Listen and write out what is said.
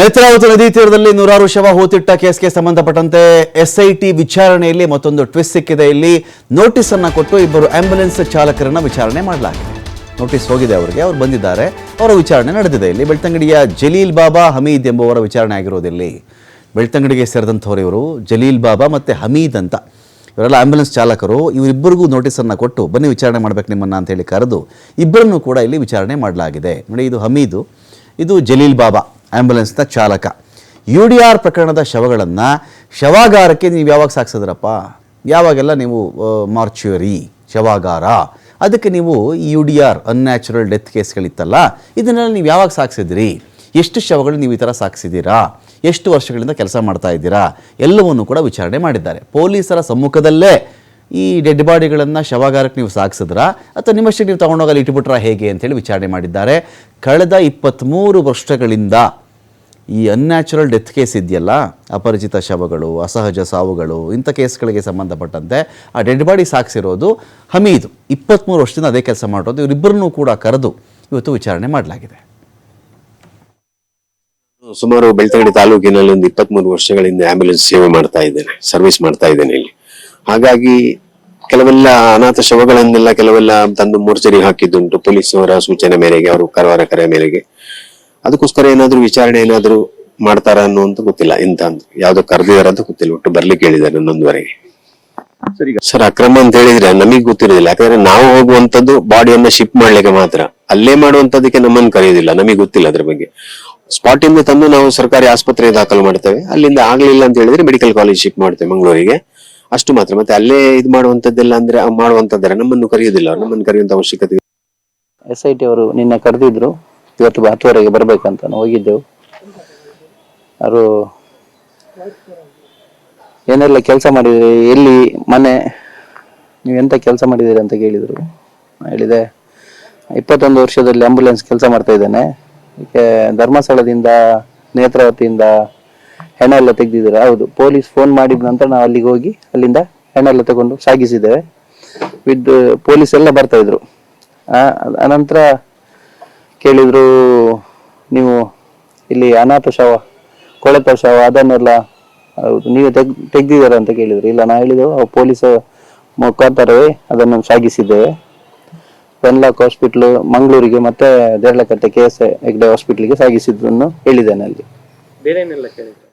ನೇತ್ರಾವತಿ ನದಿ ತೀರದಲ್ಲಿ ನೂರಾರು ಶವ ಹೂತಿಟ್ಟ ಕೇಸ್ಗೆ ಸಂಬಂಧಪಟ್ಟಂತೆ ಎಸ್ಐಟಿ ವಿಚಾರಣೆಯಲ್ಲಿ ಮತ್ತೊಂದು ಟ್ವಿಸ್ಟ್ ಸಿಕ್ಕಿದೆ. ಇಲ್ಲಿ ನೋಟಿಸ್ ಅನ್ನ ಕೊಟ್ಟು ಇಬ್ಬರು ಆಂಬ್ಯುಲೆನ್ಸ್ ಚಾಲಕರನ್ನ ವಿಚಾರಣೆ ಮಾಡಲಾಗಿದೆ. ನೋಟಿಸ್ ಹೋಗಿದೆ ಅವರಿಗೆ, ಅವ್ರು ಬಂದಿದ್ದಾರೆ. ಅವರ ವಿಚಾರಣೆ ನಡೆದಿದೆ. ಇಲ್ಲಿ ಬೆಳ್ತಂಗಡಿಯ ಜಲೀಲ್ ಬಾಬಾ ಹಮೀದ್ ಎಂಬುವರ ವಿಚಾರಣೆ ಆಗಿರೋದಿಲ್ಲಿ ಬೆಳ್ತಂಗಡಿಗೆ ಸೇರಿದಂಥವ್ರು ಇವರು, ಜಲೀಲ್ ಬಾಬಾ ಮತ್ತು ಹಮೀದ್ ಅಂತ. ಇವರೆಲ್ಲ ಆಂಬ್ಯುಲೆನ್ಸ್ ಚಾಲಕರು, ಇವರಿಬ್ಬರಿಗೂ ನೋಟಿಸನ್ನು ಕೊಟ್ಟು ಬನ್ನಿ ವಿಚಾರಣೆ ಮಾಡ್ಬೇಕು ನಿಮ್ಮನ್ನ ಅಂತ ಹೇಳಿ ಕರೆದು ಇಬ್ಬರನ್ನು ಕೂಡ ಇಲ್ಲಿ ವಿಚಾರಣೆ ಮಾಡಲಾಗಿದೆ. ನೋಡಿ, ಇದು ಹಮೀದು, ಇದು ಜಲೀಲ್ ಬಾಬಾ. ಆಂಬ್ಯುಲೆನ್ಸ್ನ ಚಾಲಕ. ಯು ಡಿ ಆರ್ ಪ್ರಕರಣದ ಶವಗಳನ್ನು ಶವಾಗಾರಕ್ಕೆ ನೀವು ಯಾವಾಗ ಸಾಗಿಸಿದ್ರಪ್ಪ ಯಾವಾಗೆಲ್ಲ ನೀವು ಮಾರ್ಚುರಿ ಶವಾಗಾರ, ಅದಕ್ಕೆ ನೀವು U D R unnatural death ಕೇಸ್ಗಳಿತ್ತಲ್ಲ, ಇದನ್ನೆಲ್ಲ ನೀವು ಯಾವಾಗ ಸಾಗಿಸಿದ್ರಿ ಎಷ್ಟು ಶವಗಳು ನೀವು ಈ ಥರ ಸಾಗಿಸಿದ್ದೀರಾ ಎಷ್ಟು ವರ್ಷಗಳಿಂದ ಕೆಲಸ ಮಾಡ್ತಾ ಇದ್ದೀರಾ? ಎಲ್ಲವನ್ನು ಕೂಡ ವಿಚಾರಣೆ ಮಾಡಿದ್ದಾರೆ. ಪೊಲೀಸರ ಸಮ್ಮುಖದಲ್ಲೇ ಈ ಡೆಡ್ ಬಾಡಿಗಳನ್ನು ಶವಾಗಾರಕ್ಕೆ ನೀವು ಸಾಗಿಸಿದ್ರಾ ಅಥವಾ ನಿಮ್ಮಷ್ಟಕ್ಕೆ ನೀವು ತೊಗೊಂಡೋಗಲ್ಲಿ ಇಟ್ಬಿಟ್ರಾ ಹೇಗೆ ಅಂತೇಳಿ ವಿಚಾರಣೆ ಮಾಡಿದ್ದಾರೆ. ಕಳೆದ ಇಪ್ಪತ್ತ್ಮೂರು ವರ್ಷಗಳಿಂದ ಈ ಅನ್ಯಾಚುರಲ್ ಡೆತ್ ಕೇಸ್ ಇದೆಯಲ್ಲ, ಅಪರಿಚಿತ ಶವಗಳು, ಅಸಹಜ ಸಾವುಗಳು, ಇಂಥ ಕೇಸ್ಗಳಿಗೆ ಸಂಬಂಧಪಟ್ಟಂತೆ ಆ ಡೆಡ್ ಬಾಡಿ ಸಾಗಿಸಿರೋದು ಹಮೀದ್. ಇಪ್ಪತ್ತ್ಮೂರು ವರ್ಷದಿಂದ ಅದೇ ಕೆಲಸ ಮಾಡೋದು ಇವರಿಬ್ಬರನ್ನೂ ಕೂಡ ಕರೆದು ಇವತ್ತು ವಿಚಾರಣೆ ಮಾಡಲಾಗಿದೆ. ಸುಮಾರು ಬೆಳ್ತಂಗಡಿ ತಾಲೂಕಿನಲ್ಲಿ ಒಂದು ಇಪ್ಪತ್ಮೂರು ವರ್ಷಗಳಿಂದ ಆಂಬ್ಯುಲೆನ್ಸ್ ಸೇವೆ ಮಾಡ್ತಾ ಇದ್ದೇನೆ ಸರ್ವಿಸ್ ಮಾಡ್ತಾ ಇದ್ದೇನೆ ಇಲ್ಲಿ. ಹಾಗಾಗಿ ಕೆಲವೆಲ್ಲ ಅನಾಥ ಶವಗಳನ್ನೆಲ್ಲ ಕೆಲವೆಲ್ಲ ತಂದು ಮೋರ್ಚರಿ ಹಾಕಿದ್ದುಂಟು ಪೊಲೀಸ್ ಅವರ ಸೂಚನೆ ಮೇರೆಗೆ, ಅವರು ಕರವರ ಕರೆ ಮೇರೆಗೆ. ಅದಕ್ಕೋಸ್ಕರ ಏನಾದ್ರು ವಿಚಾರಣೆ ಏನಾದ್ರು ಮಾಡ್ತಾರ ಅನ್ನುವಂತ ಗೊತ್ತಿಲ್ಲ. ಎಂತ ಅಂತ ಯಾವ್ದೋ ಕರೆದಿದಾರ ಅಂತ ಗೊತ್ತಿಲ್ಲ ಒಟ್ಟು ಬರ್ಲಿಕ್ಕೆ ಹೇಳಿದ್ದಾರೆ ಹನ್ನೊಂದುವರೆಗೆ ಸರ್ ಅಕ್ರಮ ಅಂತ ಹೇಳಿದ್ರೆ ನಮಗ್ ಗೊತ್ತಿರೋದಿಲ್ಲ. ಯಾಕಂದ್ರೆ ನಾವು ಹೋಗುವಂತದ್ದು ಬಾಡಿಯನ್ನ ಶಿಫ್ಟ್ ಮಾಡ್ಲಿಕ್ಕೆ ಮಾತ್ರ. ಅಲ್ಲೇ ಮಾಡುವಂತದಕ್ಕೆ ನಮ್ಮನ್ನು ಕರೆಯೋದಿಲ್ಲ. ನಮಗ್ ಗೊತ್ತಿಲ್ಲ ಅದ್ರ ಬಗ್ಗೆ. ಸ್ಪಾಟ್ ಇಂದ ತಂದು ನಾವು ಸರ್ಕಾರಿ ಆಸ್ಪತ್ರೆಗೆ ದಾಖಲು ಮಾಡ್ತೇವೆ. ಅಲ್ಲಿಂದ ಆಗ್ಲಿಲ್ಲ ಅಂತ ಹೇಳಿದ್ರೆ ಮೆಡಿಕಲ್ ಕಾಲೇಜ್ ಶಿಫ್ಟ್ ಮಾಡ್ತೇವೆ ಮಂಗಳೂರಿಗೆ. ಅಷ್ಟು ಮಾತ್ರ. ಮತ್ತೆ ಅಲ್ಲೇ ಇದು ಮಾಡುವಂತದ್ದೆಲ್ಲ ಅಂದ್ರೆ ಮಾಡುವಂತದ್ದಾರೆ ನಮ್ಮನ್ನು ಕರೆಯೋದಿಲ್ಲ. ನಮ್ಮನ್ನು ಕರೆಯುವಂತ ಅವಶ್ಯಕತೆ ಇಲ್ಲ. ಎಸ್ ಐ ಟಿ ಅವರು ನಿನ್ನೆ ಕರೆದಿದ್ರು. ಇವತ್ತು ಹತ್ತುವರೆಗೆ ಬರ್ಬೇಕಂತ ನಾವು ಹೋಗಿದ್ದೆವು. ಅವರು ಏನೆಲ್ಲ ಕೆಲಸ ಮಾಡಿದಿರಿ? ಎಲ್ಲಿ? ಮನೆ? ನೀವು ಎಂತ ಕೆಲಸ ಮಾಡಿದಿರಿ ಅಂತ ಕೇಳಿದ್ರು. ಹೇಳಿದೆ, ಇಪ್ಪತ್ತೊಂದು ವರ್ಷದಲ್ಲಿ ಆಂಬುಲೆನ್ಸ್ ಕೆಲಸ ಮಾಡ್ತಾ ಇದ್ದೇನೆ. ಈಗ ಧರ್ಮಸ್ಥಳದಿಂದ, ನೇತ್ರಾವತಿಯಿಂದ ಹೆಣ ಎಲ್ಲ ತೆಗೆದಿದ್ದೀರಾ. ಹೌದು, ಪೊಲೀಸ್ ಫೋನ್ ಮಾಡಿದ ನಂತರ ನಾವು ಅಲ್ಲಿಗೆ ಹೋಗಿ, ಅಲ್ಲಿಂದ ಹೆಣ ಎಲ್ಲ ತಗೊಂಡು ಸಾಗಿಸಿದ್ದೇವೆ. ವಿದ್ ಪೊಲೀಸ್ ಎಲ್ಲ ಬರ್ತಾ ಇದ್ರು. ಅನಂತರ ಕೇಳಿದ್ರು ನೀವು ಇಲ್ಲಿ ಅನಾಥ ಶವ, ಕೊಳೆತ ಶವ, ಅದನ್ನೆಲ್ಲ ನೀವು ತೆಗ್ ತೆಗ್ದಿದಾರ ಅಂತ ಕೇಳಿದ್ರು. ಇಲ್ಲ, ನಾ ಹೇಳಿದೆವು ಅವ್ರು ಪೊಲೀಸ್ ಮುಖಾಂತರವೇ ಅದನ್ನು ಸಾಗಿಸಿದ್ದೇವೆ. ವೆನ್ಲಾಕ್ ಹಾಸ್ಪಿಟ್ಲ್ ಮಂಗಳೂರಿಗೆ ಮತ್ತೆ ದೇಡ್ಲಕಟ್ಟೆ ಕೆ ಎಸ್ ಹೆಗ್ಡೆ ಹಾಸ್ಪಿಟ್ಲಿಗೆ ಸಾಗಿಸಿದ್ದನ್ನು ಹೇಳಿದ್ದೇನೆ ಅಲ್ಲಿ. ಬೇರೆ ಏನೆಲ್ಲ ಕೇಳಿದ್ರು